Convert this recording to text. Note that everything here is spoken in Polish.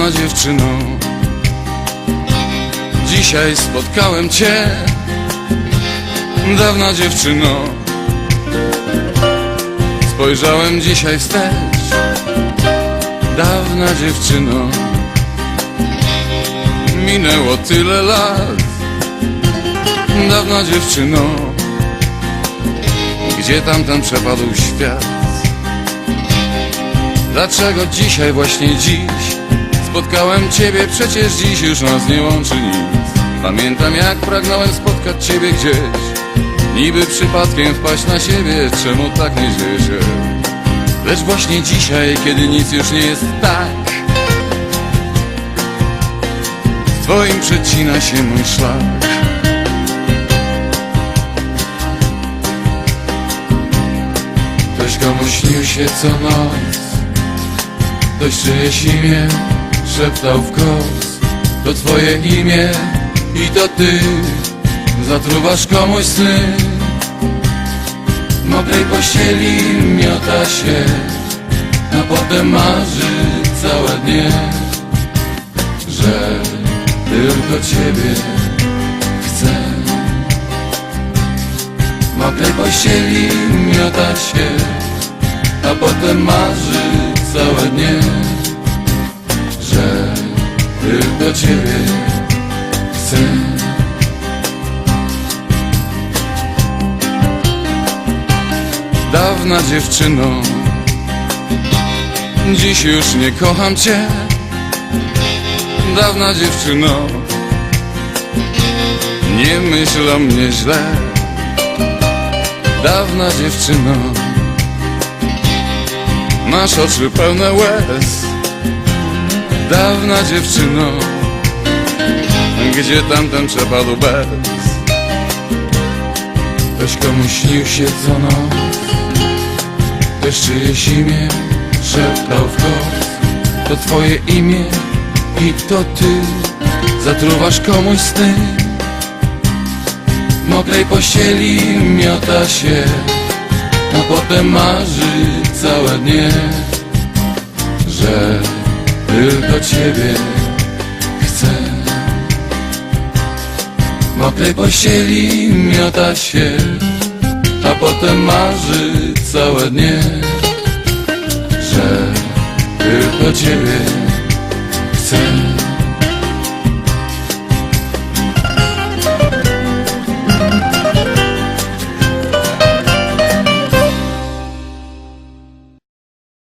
Dawna dziewczyno. Dzisiaj spotkałem cię Dawna dziewczyno. Spojrzałem dzisiaj wstecz Dawna dziewczyno. Minęło tyle lat Dawna dziewczyno. Gdzie tamten przepadł świat? Dlaczego dzisiaj, właśnie dziś Spotkałem Ciebie, przecież dziś już nas nie łączy nic. Pamiętam jak pragnąłem spotkać Ciebie gdzieś. Niby przypadkiem wpaść na siebie, czemu tak nie dzieje się Lecz właśnie dzisiaj, kiedy nic już nie jest tak Z Twoim przecina się mój szlak. Ktoś komuś śnił się co noc Ktoś czyjeś imię szeptał w kos To twoje imię i to ty. Zatruwasz komuś sny. W mokrej pościeli miota się. A potem marzy całe dnie Że tylko ciebie chcę. W mokrej pościeli miota się. A potem marzy całe dnie tylko ciebie chcę. Dawna dziewczyno Dziś już nie kocham cię. Dawna dziewczyno Nie myśl o mnie źle. Dawna dziewczyno Masz oczy pełne łez Dawna dziewczyno Gdzie tamten przepadł bez? Ktoś komuś śnił się co noc Też czyjeś imię szeptał w kos To twoje imię i to ty Zatruwasz komuś sny. W mokrej pościeli miota się A potem marzy całe dnie Że tylko ciebie chcę. W mokrej pościeli miota się A potem marzy całe dnie Że tylko ciebie chcę